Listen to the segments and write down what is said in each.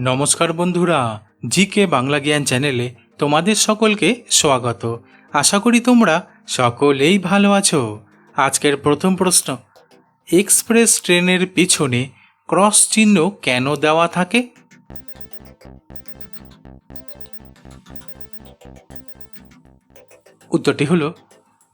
নমস্কার বন্ধুরা জি কে বাংলা জ্ঞান চ্যানেলে তোমাদের সকলকে স্বাগত। আশা করি তোমরা সকলেই ভালো আছো। আজকের প্রথম প্রশ্ন, এক্সপ্রেস ট্রেনের পিছনে ক্রস চিহ্ন কেন দেওয়া থাকে? উত্তরটি হলো,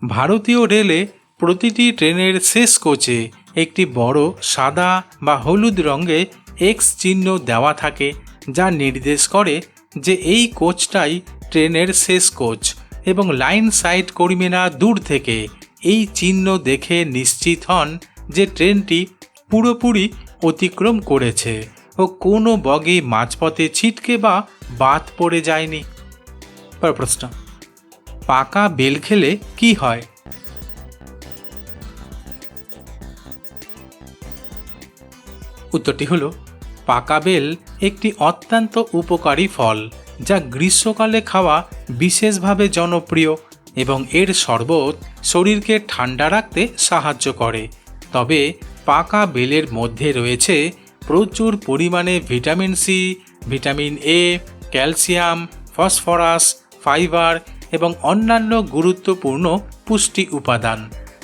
ভারতীয় রেলে প্রতিটি ট্রেনের শেষ কোচে একটি বড় সাদা বা হলুদ রঙে এক্স চিহ্ন দেওয়া থাকে। যা নির্দেশ করে যে এই কোচটাই ট্রেনের শেষ কোচ এবং লাইন সাইড কর্মীরা দূর থেকে এই চিহ্ন দেখে নিশ্চিত হন যে ট্রেনটি পুরোপুরি অতিক্রম করেছে ও কোনো বগি মাঝপথে ছিটকে বা বাদ পড়ে যায়নি। প্রশ্ন, পাকা বেল খেলে কি হয়? উত্তরটি হলো পাকা বেল একটি অত্যন্ত উপকারী ফল, যা গ্রীষ্মকালে খাওয়া বিশেষভাবে জনপ্রিয় এবং এর শরবত শরীরকে ঠান্ডা রাখতে সাহায্য করে। তবে পাকা বেলের মধ্যে রয়েছে প্রচুর পরিমাণে vitamin C vitamin A calcium, phosphorus, fibre এবং অন্যান্য গুরুত্বপূর্ণ পুষ্টি উপাদান।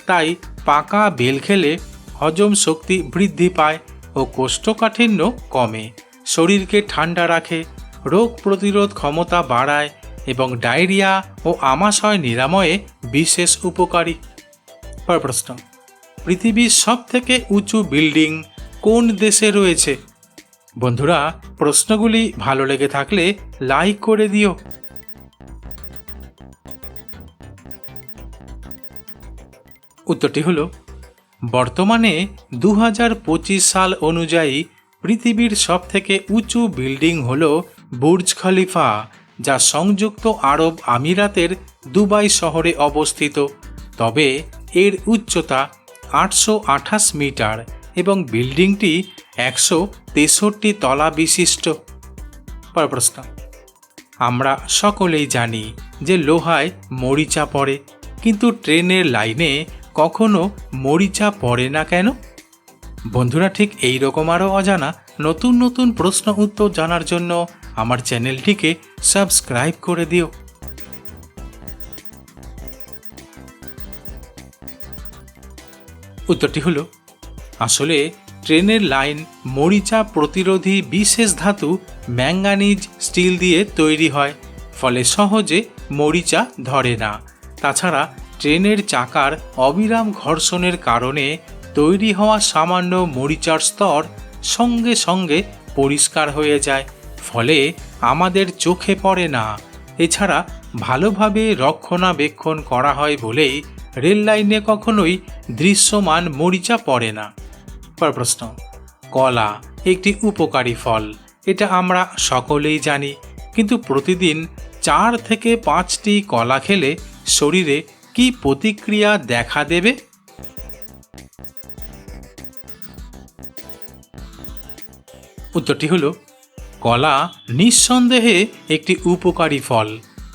তাই পাকা বেল খেলে হজম শক্তি বৃদ্ধি পায় ও কোষ্ঠকাঠিন্য কমে। শরীরকে ঠান্ডা রাখে, রোগ প্রতিরোধ ক্ষমতা বাড়ায় এবং ডায়রিয়া ও আমাশয় নিরাময়ে বিশেষ উপকারী। পর প্রশ্ন পৃথিবীর সব থেকে উঁচু বিল্ডিং কোন দেশে রয়েছে? বন্ধুরা, প্রশ্নগুলি ভালো লেগে থাকলে লাইক করে দিও। উত্তরটি হলো বর্তমানে দু হাজার পঁচিশ সাল অনুযায়ী পৃথিবীর সবথেকে উঁচু বিল্ডিং হল বুর্জ খলিফা, যা সংযুক্ত আরব আমিরাতের দুবাই শহরে অবস্থিত। তবে এর উচ্চতা আটশো আঠাশ মিটার এবং বিল্ডিংটি একশো তেষট্টি তলা বিশিষ্ট। প্রশ্ন। আমরা সকলেই জানি যে লোহায় মরিচা পড়ে, কিন্তু ট্রেনের লাইনে কখনো মরিচা পড়ে না কেন? বন্ধুরা, ঠিক এই রকম আরও অজানা নতুন নতুন প্রশ্ন উত্তর জানার জন্য আমার চ্যানেলটিকে সাবস্ক্রাইব করে দিও। উত্তরটি হলো, আসলে ট্রেনের লাইন মরিচা প্রতিরোধী বিশেষ ধাতু ম্যাঙ্গানিজ স্টিল দিয়ে তৈরি হয়, ফলে সহজে মরিচা ধরে না। তাছাড়া ট্রেনের চাকার অবিরাম ঘর্ষণের কারণে তৈরি হওয়া সামান্য মরিচার স্তর সঙ্গে সঙ্গে পরিষ্কার হয়ে যায়, ফলে আমাদের চোখে পড়ে না। এছাড়া ভালোভাবে রক্ষণাবেক্ষণ করা হয় বলেই রেল লাইনে কখনোই দৃশ্যমান মরিচা পড়ে না। পর প্রশ্ন, কলা একটি উপকারী ফল, এটা আমরা সকলেই জানি, কিন্তু প্রতিদিন চার থেকে পাঁচটি কলা খেলে শরীরে কি প্রতিক্রিয়া দেখা দেবে? উত্তরটি হল, কলা নিঃসন্দেহে একটি উপকারী ফল,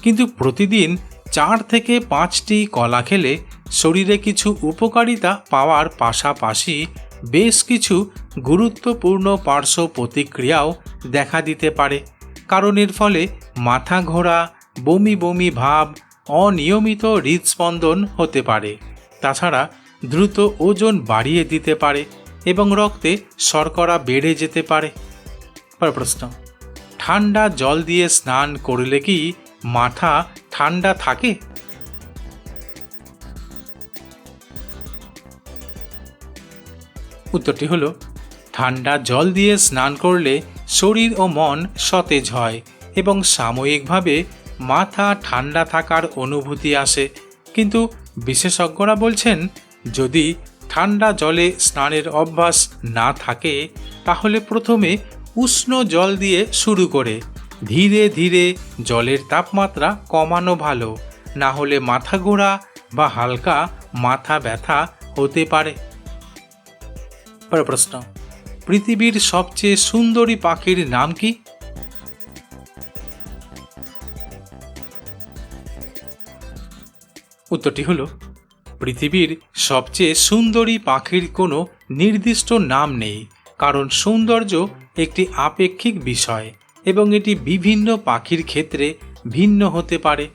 কিন্তু প্রতিদিন চার থেকে পাঁচটি কলা খেলে শরীরে কিছু উপকারিতা পাওয়ার পাশাপাশি বেশ কিছু গুরুত্বপূর্ণ পার্শ্ব প্রতিক্রিয়াও দেখা দিতে পারে। কারণ এর ফলে মাথা ঘোরা, বমি বমি ভাব অনিয়মিত হৃদস্পন্দন হতে পারে। তাছাড়া দ্রুত ওজন বাড়িয়ে দিতে পারে এবং রক্তে শর্করা বেড়ে যেতে পারে। পর প্রশ্ন, ঠান্ডা জল দিয়ে স্নান করলে কি মাথা ঠান্ডা থাকে? উত্তরটি হলো, ঠান্ডা জল দিয়ে স্নান করলে শরীর ও মন সতেজ হয় এবং সাময়িকভাবে মাথা ঠান্ডা থাকার অনুভূতি আসে। কিন্তু বিশেষজ্ঞরা বলছেন, যদি ঠান্ডা জলে স্নানের অভ্যাস না থাকে, তাহলে প্রথমে উষ্ণ জল দিয়ে শুরু করে। ধীরে ধীরে জলের তাপমাত্রা কমানো ভালো। না হলে মাথা ঘোরা বা হালকা মাথা ব্যথা হতে পারে। পর প্রশ্ন, পৃথিবীর সবচেয়ে সুন্দরী পাখির নাম কি? উত্তরটি হলো, পৃথিবীর সবচেয়ে সুন্দরী পাখির কোনো নির্দিষ্ট নাম নেই, কারণ সৌন্দর্য একটি আপেক্ষিক বিষয় এবং এটি বিভিন্ন পাখির ক্ষেত্রে ভিন্ন হতে পারে।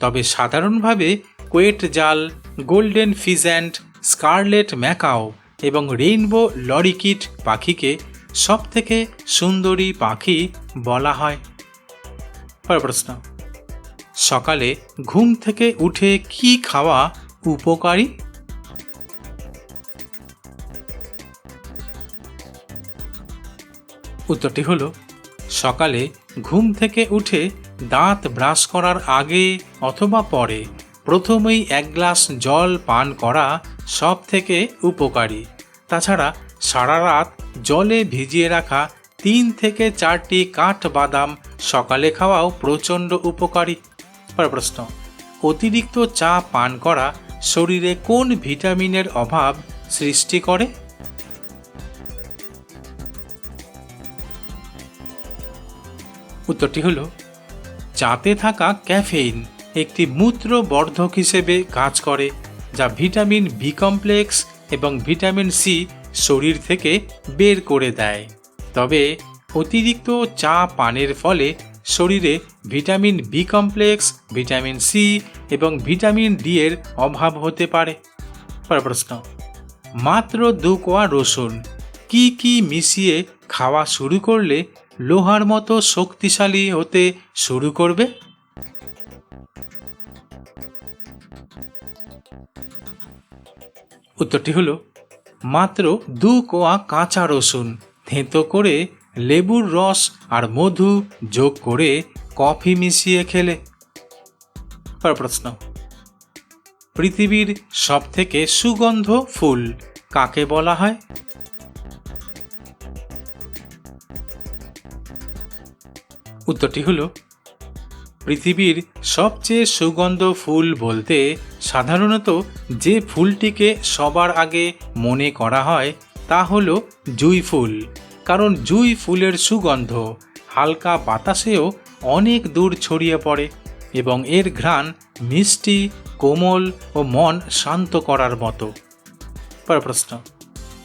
তবে সাধারণভাবে quetzal, golden pheasant, scarlet macaw এবং রেইনবো লরিকিট পাখিকে সবথেকে সুন্দরী পাখি বলা হয়। পরের প্রশ্ন। সকালে ঘুম থেকে উঠে কি খাওয়া উপকারী? উত্তরটি হলো, সকালে ঘুম থেকে উঠে দাঁত ব্রাশ করার আগে অথবা পরে প্রথমেই এক গ্লাস জল পান করা সব থেকে উপকারী। তাছাড়া সারা রাত জলে ভিজিয়ে রাখা তিন থেকে চারটি কাঠ বাদাম সকালে খাওয়াও প্রচণ্ড উপকারী। পরের প্রশ্ন। অতিরিক্ত চা পান করা শরীরে কোন ভিটামিনের অভাব সৃষ্টি করে? উত্তরটি হল, চাতে থাকা ক্যাফেইন একটি মূত্রবর্ধক হিসেবে কাজ করে, যা ভিটামিন বি কমপ্লেক্স এবং ভিটামিন সি শরীর থেকে বের করে দেয়। তবে অতিরিক্ত চা পানের ফলে শরীরে vitamin B complex vitamin C এবং ভিটামিন ডি এর অভাব হতে পারে। প্রশ্ন, মাত্র দু কোয়া রসুন কি কি মিশিয়ে খাওয়া শুরু করলে লোহার মতো শক্তিশালী হতে শুরু করবে? উত্তরটি হলো, মাত্র দু কোয়া কাঁচা রসুন থেঁতো করে লেবুর রস আর মধু যোগ করে কফি মিশিয়ে খেলে। পর প্রশ্ন। পৃথিবীর সবথেকে সুগন্ধ ফুল কাকে বলা হয়? উত্তরটি হলো, পৃথিবীর সবচেয়ে সুগন্ধ ফুল বলতে সাধারণত যে ফুলটিকে সবার আগে মনে করা হয় তা হল জুঁই ফুল। কারণ জুঁই ফুলের সুগন্ধ। হালকা বাতাসেও অনেক দূর ছড়িয়ে পড়ে এবং এর ঘ্রাণ মিষ্টি, কোমল ও মন শান্ত করার মতো। পরের প্রশ্ন।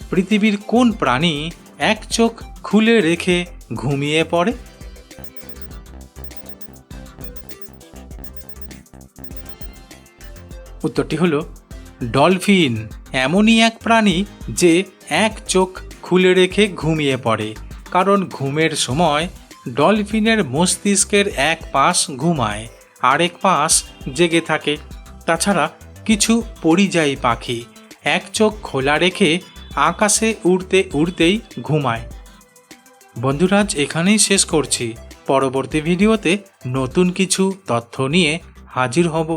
পৃথিবীর কোন প্রাণী এক চোখ খুলে রেখে ঘুমিয়ে পড়ে? উত্তরটি হলো, ডলফিন এমনই এক প্রাণী যে এক চোখ খুলে রেখে ঘুমিয়ে পড়ে, কারণ ঘুমের সময় ডলফিনের মস্তিষ্কের এক পাশ ঘুমায়, আরেক পাশ জেগে থাকে। তাছাড়া কিছু পরিযায়ী পাখি এক চোখ খোলা রেখে আকাশে উড়তে উড়তেই ঘুমায়। বন্ধুরাজ এখানেই শেষ করছি। পরবর্তী ভিডিওতে নতুন কিছু তথ্য নিয়ে হাজির হব।